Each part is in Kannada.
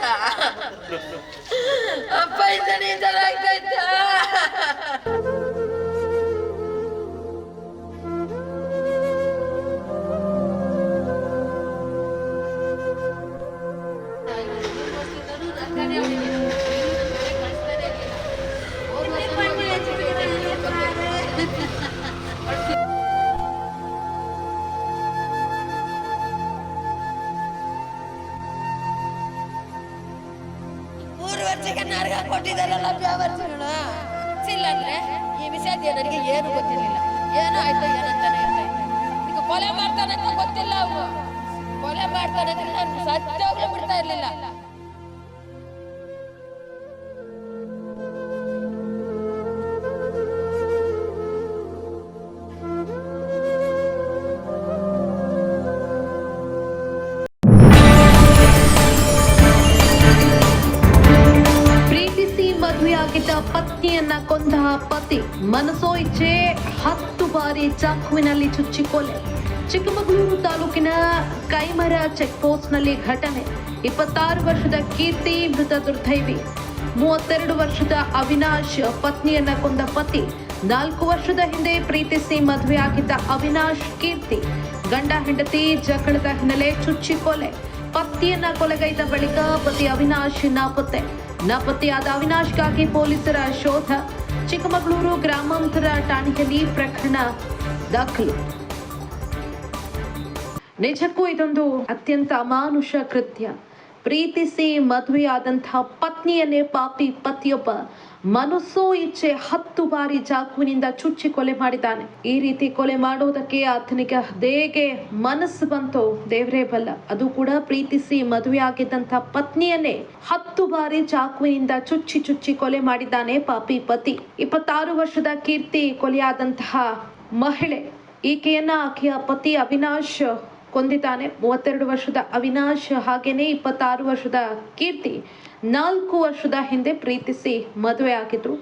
ಇತ್ತಾ ಅಪ್ಪ ಇಂದನೇ ಈ ಥರ ಆಗ್ತಾ ವರ್ಷಕ್ಕೆ ನರಗ ಕೊಟ್ಟಿದ್ದಾರಲ್ಲ ವ್ಯಾವರ್ತಿಗಳು ಇಲ್ಲ ಅಂದ್ರೆ ಈ ವಿಷಯ ನನಗೆ ಏನು ಗೊತ್ತಿರಲಿಲ್ಲ. ಏನು ಆಯ್ತು ಏನಂತಾನೆ ಈಗ ಕೊಲೆ ಅಂತ ಗೊತ್ತಿಲ್ಲ ಅವನು ಕೊಲೆ ಮಾಡ್ತಾನಂದ್ರೆ ನಾನು ಸತ್ಯವಾಗ್ಲೂ ಬಿಡ್ತಾ ಇರ್ಲಿಲ್ಲ. ಪತ್ನಿಯನ್ನ ಕೊಂದ ಪತಿ ಮನಸೋ ಇಚ್ಛೆ ಹತ್ತು ಬಾರಿ ಚಾಕುವಿನಲ್ಲಿ ಚುಚ್ಚಿ ಕೊಲೆ ಚಿಕ್ಕಮಗಳೂರು ತಾಲೂಕಿನ ಕೈಮರ ಚೆಕ್ ಪೋಸ್ಟ್ನಲ್ಲಿ ಘಟನೆ. ಇಪ್ಪತ್ತಾರು ವರ್ಷದ ಕೀರ್ತಿ, ಮೃತ ದುರ್ದೈವಿ. ಮೂವತ್ತೆರಡು ವರ್ಷದ ಅವಿನಾಶ್ ಪತ್ನಿಯನ್ನ ಕೊಂದ ಪತಿ. ನಾಲ್ಕು ವರ್ಷದ ಹಿಂದೆ ಪ್ರೀತಿಸಿ ಮದುವೆಯಾಗಿದ್ದ ಅವಿನಾಶ್ ಕೀರ್ತಿ. ಗಂಡ, ಹೆಂಡತಿ ಜಗಳದ ಹಿನ್ನೆಲೆ ಚುಚ್ಚಿ ಕೊಲೆ ಪತ್ನಿಯನ್ನ ಕೊಲೆಗೈದ ಬಳಿಕ ಪತಿ ಅವಿನಾಶ್ ನಾಪತ್ತೆ. ನಾಪತ್ತೆಯಾದ ಅವಿನಾಶ್ಗಾಗಿ ಪೊಲೀಸರ ಶೋಧ. ಚಿಕ್ಕಮಗಳೂರು ಗ್ರಾಮಾಂತರ ಠಾಣೆಯಲ್ಲಿ ಪ್ರಕರಣ ದಾಖಲು. ನಿಜಕ್ಕೂ ಇದೊಂದು ಅತ್ಯಂತ ಅಮಾನುಷ ಕೃತ್ಯ. ಪ್ರೀತಿಸಿ ಮದುವೆಯಾದಂತಹ ಪತ್ನಿಯನ್ನೇ ಪಾಪಿ ಪತಿಯೊಬ್ಬ ಮನಸ್ಸೋ ಇಚ್ಛೆ ಹತ್ತು ಬಾರಿ ಚಾಕುವಿನಿಂದ ಚುಚ್ಚಿ ಕೊಲೆ ಮಾಡಿದ್ದಾನೆ. ಈ ರೀತಿ ಕೊಲೆ ಮಾಡುವುದಕ್ಕೆ ಆತನಿಗೆ ಹೇಗೆ ಮನಸ್ಸು ಬಂತು. ದೇವರೇ ಬಲ್ಲ, ಅದು ಕೂಡ ಪ್ರೀತಿಸಿ ಮದುವೆ ಆಗಿದ್ದಂಥ ಪತ್ನಿಯನ್ನೇ ಹತ್ತು ಬಾರಿ ಚಾಕುವಿನಿಂದ ಚುಚ್ಚಿ ಚುಚ್ಚಿ ಕೊಲೆ ಮಾಡಿದ್ದಾನೆ ಪಾಪಿ ಪತಿ. ಇಪ್ಪತ್ತಾರು ವರ್ಷದ ಕೀರ್ತಿ ಕೊಲೆಯಾದಂತಹ ಮಹಿಳೆ, ಈಕೆಯನ್ನ ಆಕೆಯ ಪತಿ ಅವಿನಾಶ್ ಕೊಂದಿದ್ದಾನೆ. ಮೂವತ್ತೆರಡು ವರ್ಷದ ಅವಿನಾಶ್ ಹಾಗೇನೆ ಇಪ್ಪತ್ತಾರು ವರ್ಷದ ಕೀರ್ತಿ ನಾಲ್ಕು ವರ್ಷದ ಹಿಂದೆ ಪ್ರೀತಿಸಿ ಮದುವೆ ಆಗಿದ್ರು.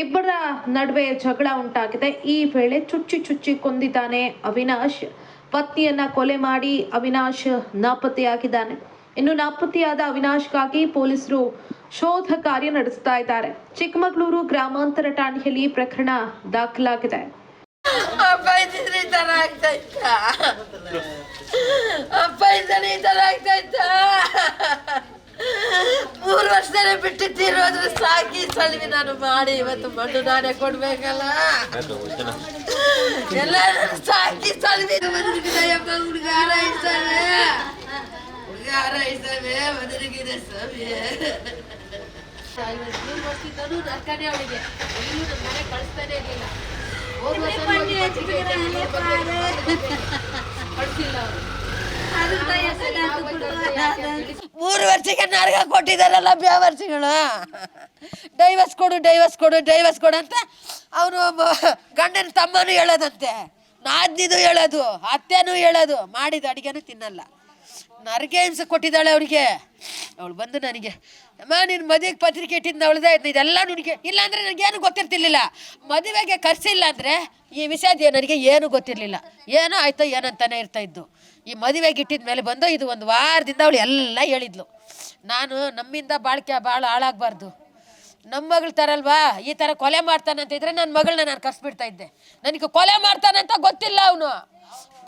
ಇಬ್ಬರ ನಡುವೆ ಜಗಳ ಉಂಟಾಗಿದೆ. ಈ ವೇಳೆ ಚುಚ್ಚಿ ಚುಚ್ಚಿ ಕೊಂದಿದ್ದಾನೆ ಅವಿನಾಶ್. ಪತ್ನಿಯನ್ನ ಕೊಲೆ ಮಾಡಿ ಅವಿನಾಶ್ ನಾಪತ್ತೆಯಾಗಿದ್ದಾನೆ. ಇನ್ನು ನಾಪತ್ತೆಯಾದ ಅವಿನಾಶ್ಗಾಗಿ ಪೊಲೀಸರು ಶೋಧ ಕಾರ್ಯ ನಡೆಸ್ತಾ ಇದ್ದಾರೆ. ಚಿಕ್ಕಮಗಳೂರು ಗ್ರಾಮಾಂತರ ಠಾಣೆಯಲ್ಲಿ ಪ್ರಕರಣ ದಾಖಲಾಗಿದೆ. ಅಪ್ಪ ಇದ್ದಿದ್ರೆ ಈ ಥರ ಆಗ್ತಾ ಇತ್ತಾ ಮೂರು ವರ್ಷದಲ್ಲೇ ಬಿಟ್ಟಿರೋದ್ರೆ ಸಾಕಿ ಸಲ್ವಿ ನಾನು ಮಾಡಿ ಇವತ್ತು ಮಣ್ಣು ನಾನೇ ಕೊಡ್ಬೇಕಲ್ಲ. ಎಲ್ಲ ಸಾಕಿ ಸಲ್ವಿ ಮದುವೆಗಿದೆಯಪ್ಪ ಹುಡುಗ ಹಾರೈಸ್ತವೆ ಹುಡುಗ ಹಾರೈಸ್ತವೆ ಮದುವೆಗಿದೆ ಸ್ವಾಮಿ. ಮೂರು ವರ್ಷದಿಂದನೂ ನರ್ಕನೇ ಅವಳಿಗೆ ಎಲ್ಲೂ ನಮ್ಮ ಮನೆ ಕಳಿಸ್ತಾನೆ ಇರಲಿಲ್ಲ ಕಳಿಸಿಲ್ಲ ಮೂರು ವರ್ಷಕ್ಕೆ ನರಗ ಕೊಟ್ಟಿದ್ದಾರಲ್ಲ ಬ್ಯಾವರ್ಸಿಗಳು. ಡೈವರ್ಸ್ ಕೊಡು ಡೈವರ್ಸ್ ಕೊಡು ಡೈವರ್ಸ್ ಕೊಡು ಅಂತ ಅವನು ಗಂಡನ ತಮ್ಮನೂ ಹೇಳೋದಂತೆ. ನಾದ್ನಿದು ಹೇಳೋದು, ಅತ್ತೆನೂ ಹೇಳೋದು. ಮಾಡಿದ ಅಡುಗೆನೂ ತಿನ್ನಲ್ಲ. ನರಗೆ ಹಿಂಸೆ ಕೊಟ್ಟಿದ್ದಾಳೆ ಅವಳಿಗೆ. ಅವಳು ಬಂದು ನನಗೆ ಅಮ್ಮ, ನೀನು ಮದುವೆಗೆ ಪತ್ರಿಕೆ ಇಟ್ಟಿದ್ದು ಅವಳದೇ ಇದೆಲ್ಲ ನನಗೆ ಇಲ್ಲಾಂದರೆ ನನಗೇನು ಗೊತ್ತಿರ್ತಿರ್ಲಿಲ್ಲ. ಮದುವೆಗೆ ಕರ್ಸಿಲ್ಲ ಅಂದರೆ ಈ ವಿಷಯದ ನನಗೆ ಏನು ಗೊತ್ತಿರಲಿಲ್ಲ. ಏನೋ ಆಯ್ತೋ ಏನಂತಾನೆ ಇರ್ತಾ ಇದ್ದು. ಈ ಮದುವೆಗೆ ಇಟ್ಟಿದ ಮೇಲೆ ಬಂದು ಇದು ಒಂದು ವಾರದಿಂದ ಅವಳು ಎಲ್ಲ ಹೇಳಿದ್ಲು. ನಾನು ನಮ್ಮಿಂದ ಬಾಳ್ಕೆ ಭಾಳ ಹಾಳಾಗಬಾರ್ದು. ನಮ್ಮ ಮಗಳು ತರಲ್ವಾ ಈ ಥರ ಕೊಲೆ ಮಾಡ್ತಾನಂತ ಇದ್ರೆ ನನ್ನ ಮಗಳನ್ನ ನಾನು ಕರ್ಸ್ಬಿಡ್ತಾ ಇದ್ದೆ. ನನಗೆ ಕೊಲೆ ಮಾಡ್ತಾನಂತ ಗೊತ್ತಿಲ್ಲ ಅವನು.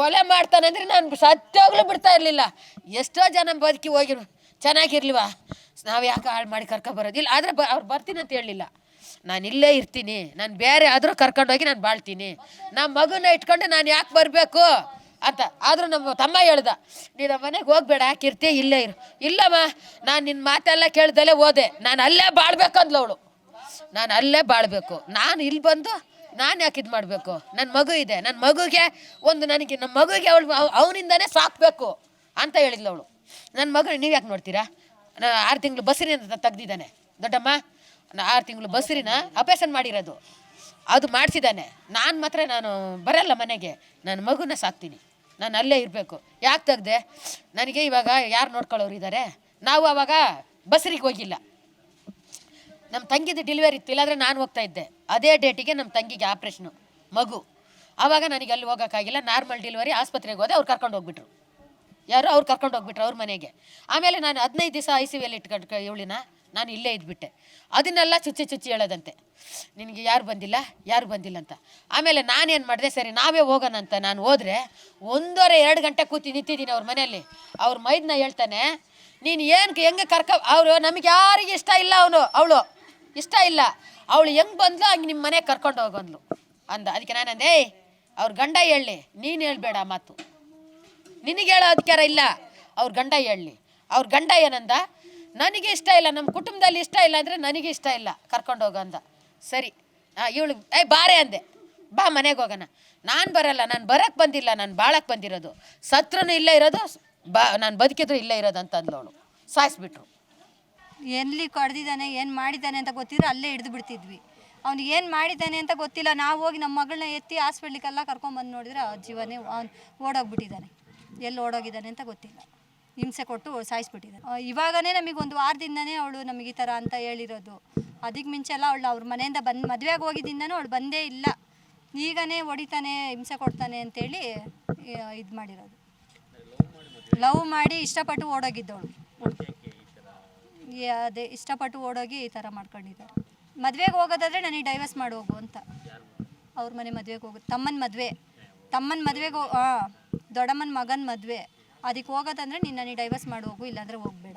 ಕೊಲೆ ಮಾಡ್ತಾನಂದ್ರೆ ನಾನು ಸತ್ಯವಾಗ್ಲೂ ಬಿಡ್ತಾ ಇರಲಿಲ್ಲ. ಎಷ್ಟೋ ಜನ ಬದುಕಿ ಹೋಗಿರು. ಚೆನ್ನಾಗಿರ್ಲಿವಾ? ನಾವು ಯಾಕೆ ಹಾಳು ಮಾಡಿ ಕರ್ಕೊ ಬರೋದಿಲ್ಲ ಆದರೆ ಬ, ಅವ್ರು ಬರ್ತೀನಿ ಅಂತ ಹೇಳಲಿಲ್ಲ. ನಾನು ಇಲ್ಲೇ ಇರ್ತೀನಿ. ನಾನು ಬೇರೆ ಆದರೂ ಕರ್ಕೊಂಡೋಗಿ ನಾನು ಬಾಳ್ತೀನಿ. ನಮ್ಮ ಮಗುನ ಇಟ್ಕೊಂಡು ನಾನು ಯಾಕೆ ಬರಬೇಕು? ಅಂತ. ಆದರೂ ನಮ್ಮ ತಮ್ಮ ಹೇಳ್ದ ನೀನು ಮನೆಗೆ ಹೋಗ್ಬೇಡ, ಕೀರ್ತಿ, ಇಲ್ಲೇ ಇರು. ಇಲ್ಲಮ್ಮ, ನಾನು ನಿನ್ನ ಮಾತೆಲ್ಲ ಕೇಳ್ದಲ್ಲೇ ಹೋದೆ. ನಾನು ಅಲ್ಲೇ ಬಾಳ್ಬೇಕಂದ್ಲು ಅವಳು. ನಾನು ಅಲ್ಲೇ ಬಾಳ್ಬೇಕು. ನಾನು ಇಲ್ಲಿ ಬಂದು ನಾನು ಯಾಕೆ ಇದು ಮಾಡಬೇಕು? ನನ್ನ ಮಗು ಇದೆ. ನನ್ನ ಮಗುಗೆ ಒಂದು ನನಗೆ ನಮ್ಮ ಮಗುಗೆ ಅವಳು ಅವನಿಂದನೇ ಸಾಕಬೇಕು ಅಂತ ಹೇಳಿದ್ಲು ಅವಳು. ನನ್ನ ಮಗನ ನೀವು ಯಾಕೆ ನೋಡ್ತೀರಾ? ನಾನು ಆರು ತಿಂಗಳು ಬಸ್ರಿನ ತೆಗ್ದಿದ್ದಾನೆ. ದೊಡ್ಡಮ್ಮ ನಾನು ಆರು ತಿಂಗಳು ಬಸರಿನ ಅಭ್ಯಾಸ ಮಾಡಿರೋದು. ಅದು ಮಾಡಿಸಿದ್ದಾನೆ. ನಾನು ಮಾತ್ರ ನಾನು ಬರಲ್ಲ ಮನೆಗೆ. ನನ್ನ ಮಗುನ ಸಾಕ್ತೀನಿ. ನಾನು ಅಲ್ಲೇ ಇರಬೇಕು. ಯಾಕೆ ತೆಗ್ದೆ? ನನಗೆ ಇವಾಗ ಯಾರು ನೋಡ್ಕೊಳ್ಳೋರು ಇದ್ದಾರೆ ನಾವು ಆವಾಗ ಬಸ್ರಿಗೆ ಹೋಗಿಲ್ಲ. ನಮ್ಮ ತಂಗಿದು ಡೆಲಿವರಿ ಇತ್ತು. ಇಲ್ಲಾಂದರೆ ನಾನು ಹೋಗ್ತಾ ಇದ್ದೆ. ಅದೇ ಡೇಟಿಗೆ ನಮ್ಮ ತಂಗಿಗೆ ಆಪ್ರೇಷನು ಮಗು. ಆವಾಗ ನನಗೆ ಅಲ್ಲಿ ಹೋಗೋಕ್ಕಾಗಿಲ್ಲ. ನಾರ್ಮಲ್ ಡೆಲಿವರಿ ಆಸ್ಪತ್ರೆಗೆ ಹೋದೆ, ಅವ್ರು ಕರ್ಕೊಂಡು ಹೋಗ್ಬಿಟ್ರು. ಯಾರೋ ಅವ್ರು ಕರ್ಕೊಂಡು ಹೋಗ್ಬಿಟ್ರು ಅವ್ರ ಮನೆಗೆ. ಆಮೇಲೆ ನಾನು ಹದಿನೈದು ದಿವಸ ಐ ಸಿ ವಿಯಲ್ಲಿ ಇಟ್ಕೊಂಡು ಇವಳಿನ ನಾನು ಇಲ್ಲೇ ಇದ್ಬಿಟ್ಟೆ. ಅದನ್ನೆಲ್ಲ ಚುಚ್ಚಿ ಚುಚ್ಚಿ ಹೇಳೋದಂತೆ. ನಿನಗೆ ಯಾರು ಬಂದಿಲ್ಲ? ಯಾರು ಬಂದಿಲ್ಲ ಅಂತ. ಆಮೇಲೆ ನಾನೇನು ಮಾಡಿದೆ, ಸರಿ, ನಾವೇ ಹೋಗೋಣ ಅಂತ ನಾನು ಹೋದರೆ ಒಂದೂವರೆ, ಎರಡು ಗಂಟೆ ಕೂತಿ ನಿಂತಿದ್ದೀನಿ ಅವ್ರ ಮನೆಯಲ್ಲಿ. ಅವ್ರ ಮೈದನ್ನ ಹೇಳ್ತಾನೆ, ನೀನು ಏನು ಹೆಂಗೆ ಕರ್ಕ ಅವರು ನಮಗೆ ಯಾರಿಗೆ ಇಷ್ಟ ಇಲ್ಲ ಅವನು, ಅವಳು. ಇಷ್ಟ ಇಲ್ಲ. ಅವಳು ಹೆಂಗೆ ಬಂದ್ಲು ಹಂಗೆ ನಿಮ್ಮ ಮನೆಗೆ ಕರ್ಕೊಂಡು ಹೋಗಂದ್ಲು ಅಂದ ಅದಕ್ಕೆ ನಾನು ಅಂದೇ ಅವ್ರ ಗಂಡ ಹೇಳಿ, ನೀನು ಹೇಳ್ಬೇಡ ಮಾತು. ನಿನಗೆ ಹೇಳೋ ಅಧಿಕಾರ ಇಲ್ಲ. ಅವ್ರ ಗಂಡ ಹೇಳಲಿ ಅವ್ರ ಗಂಡ ಏನಂದ? ನನಗೆ ಇಷ್ಟ ಇಲ್ಲ. ನಮ್ಮ ಕುಟುಂಬದಲ್ಲಿ ಇಷ್ಟ ಇಲ್ಲ ಅಂದರೆ ನನಗೆ ಇಷ್ಟ ಇಲ್ಲ. ಕರ್ಕೊಂಡು ಹೋಗೋ ಅಂದ. ಸರಿ. ಇವಳು, ಏ, ಬಾರೆ ಅಂದೆ. ಬಾ, ಮನೆಗೆ ಹೋಗೋಣ. ನಾನು ಬರಲ್ಲ. ನಾನು ಬರೋಕ್ಕೆ ಬಂದಿಲ್ಲ. ನಾನು ಬಾಳಕ್ಕೆ ಬಂದಿರೋದು. ಸತ್ರನು ಇಲ್ಲೇ ಇರೋದು. ಬಾ, ನಾನು ಬದುಕಿದ್ರು ಇಲ್ಲೇ ಇರೋದು ಅಂತ ಅಂದವಳು ಸಾಯಿಸ್ಬಿಟ್ರು. ಎಲ್ಲಿ ಕಡ್ದಿದ್ದಾನೆ, ಏನು ಮಾಡಿದ್ದಾನೆ ಅಂತ ಗೊತ್ತಿದ್ರೆ ಅಲ್ಲೇ ಹಿಡಿದು ಬಿಡ್ತಿದ್ವಿ. ಅವ್ನು ಏನು ಮಾಡಿದ್ದಾನೆ ಅಂತ ಗೊತ್ತಿಲ್ಲ. ನಾವು ಹೋಗಿ ನಮ್ಮ ಮಗಳನ್ನ ಎತ್ತಿ ಹಾಸ್ಪಿಟ್ಲಿಗೆಲ್ಲ ಕರ್ಕೊಂಬಂದು ನೋಡಿದ್ರೆ ಆ ಜೀವನೇ, ಅವ್ನು ಓಡೋಗ್ಬಿಟ್ಟಿದ್ದಾನೆ. ಎಲ್ಲಿ ಓಡೋಗಿದ್ದಾನೆ ಅಂತ ಗೊತ್ತಿಲ್ಲ. ಹಿಂಸೆ ಕೊಟ್ಟು ಸಾಯಿಸ್ಬಿಟ್ಟಿದ್ದಾರೆ ಇವಾಗನೇ ನಮಗೆ ಒಂದು ವಾರದಿಂದನೇ ಅವಳು ನಮಗೆ ಈ ಥರ ಅಂತ ಹೇಳಿರೋದು. ಅದಕ್ಕೆ ಮುಂಚೆ ಎಲ್ಲ ಅವಳು ಅವ್ರ ಮನೆಯಿಂದ ಬಂದು ಮದುವೆಗೆ ಹೋಗಿದ್ದಿಂದನೂ ಅವಳು ಬಂದೇ ಇಲ್ಲ. ಈಗನೇ ಹೊಡಿತಾನೆ, ಹಿಂಸೆ ಕೊಡ್ತಾನೆ ಅಂತೇಳಿ ಇದು ಮಾಡಿರೋದು. ಲವ್ ಮಾಡಿ ಇಷ್ಟಪಟ್ಟು ಓಡೋಗಿದ್ದವಳು. ಅದೇ, ಇಷ್ಟಪಟ್ಟು ಓಡೋಗಿ ಈ ಥರ ಮಾಡ್ಕೊಂಡಿದ್ದಾರೆ. ಮದುವೆಗೆ ಹೋಗೋದಾದ್ರೆ ನನಗೆ ಡೈವರ್ಸ್ ಮಾಡಿ ಹೋಗು ಅಂತ. ಅವ್ರ ಮನೆ ಮದುವೆಗೆ ಹೋಗೋದು ತಮ್ಮನ ಮದುವೆ. ತಮ್ಮನ ಮದುವೆಗೆ ಹಾಂ ದೊಡ್ಡಮ್ಮನ ಮಗನ ಮದುವೆ. ಅದಕ್ಕೆ ಹೋಗೋದಂದ್ರೆ ನಿನ್ನ ನೀ ಡೈವರ್ಸ್ ಮಾಡಿ ಹೋಗು ಇಲ್ಲಾಂದರೆ ಹೋಗಬೇಡ.